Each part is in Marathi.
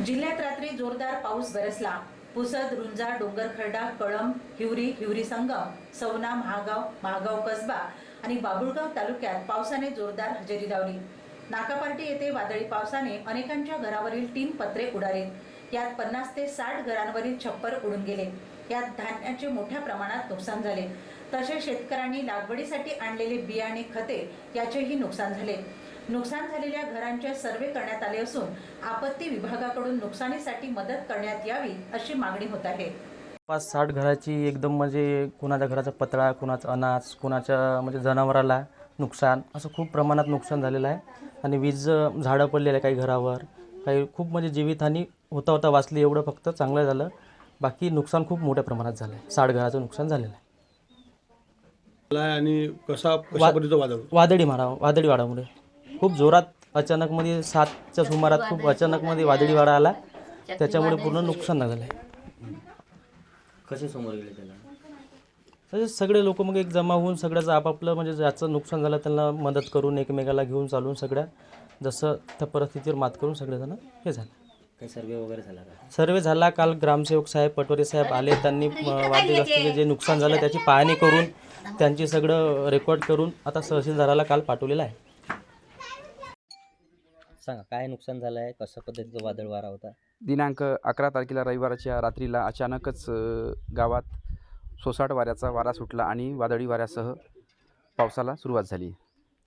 जिल्ह्यात रात्री जोरदार पाऊस बरसला पुसद रुंजा डोंगरखर्डा कळंब हिवरी हिवरी संगम सवना महागाव महागाव कसबा आणि बाबुळगाव तालुक्यात पावसाने जोरदार हजेरी लावली. नाकापार्टी येथे वादळी पावसाने अनेकांच्या घरावरील तीन पत्रे उडाले. यात पन्नास ते साठ घरांवरील छप्पर उडून गेले. यात धान्याचे मोठ्या प्रमाणात नुकसान झाले. तसेच शेतकऱ्यांनी लागवडीसाठी आणलेले बियाणे खते याचेही नुकसान झाले. नुकसान झालेल्या घरांचे सर्वे करण्यात आले असून आपत्ती विभागाकडून नुकसानीसाठी मदत करण्यात यावी अशी मागणी होत आहे. पाच साठ घराची एकदम म्हणजे कुणाच्या घराचा पत्रा कुणाचा अनाज कुणाच्या म्हणजे जनावराला नुकसान असं खूप प्रमाणात नुकसान झालेलं आहे. आणि वीज झाडं पडलेलं आहे काही घरावर. काही खूप म्हणजे जीवितहानी होता होता वाचली एवढं फक्त चांगलं झालं. बाकी नुकसान खूप मोठ्या प्रमाणात झालं आहे साठ घराचं नुकसान झालेलं आहे. आणि कसा कशा पद्धतीचं वादळ? वादळी मारा वादळी वाडामुळे. खूप जोरात अचानकमध्ये सातच्या सुमारात खूप अचानकमध्ये वादळी वाडा आला. त्याच्यामुळे पूर्ण नुकसान झालं आहे कसे समोर गेले त्याला? तसेच सगळे लोक मग एक जमा होऊन सगळ्याचं आपापलं म्हणजे ज्याचं नुकसान झालं त्यांना मदत करून एकमेकाला घेऊन चालून सगळ्या जसं त्या परिस्थितीवर मात करून सगळेजण हे झालं. सर्वे वगैरे झाला का? सर्वे झाला. काल ग्रामसेवक साहेब पटोरे साहेब आले. त्यांनी वादग्रस्ताचे जे नुकसान झालं त्याची पाहणी करून त्यांची सगळं रेकॉर्ड करून आता तहसीलदाराला काल पाठवलेलं आहे. सांगा काय नुकसान झालं आहे कशा पद्धतीचा वादळ वारा होता? दिनांक अकरा तारखेला रविवारच्या रात्रीला अचानकच गावात सोसाट वाऱ्याचा वारा सुटला आणि वादळी वाऱ्यासह पावसाला सुरुवात झाली.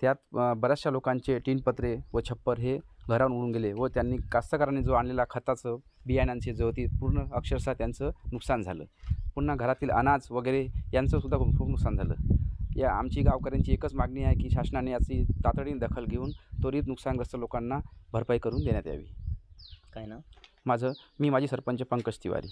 त्यात बऱ्याचशा लोकांचे टीनपत्रे व छप्पर हे घरावरून उडून गेले व त्यांनी कास्तकारांनी जो आणलेला खताचं बियाण्यांचे जो ती पूर्ण अक्षरशः त्यांचं नुकसान झालं. पुन्हा घरातील अनाज वगैरे यांचं सुद्धा खूप खूप नुकसान झालं. या आमची गावकऱ्यांची एकच मागणी आहे की शासनाने याची तातडीने दखल घेऊन त्वरित नुकसानग्रस्त लोकांना भरपाई करून देण्यात यावी. काय ना माझं मी माझी सरपंच पंकज तिवारी.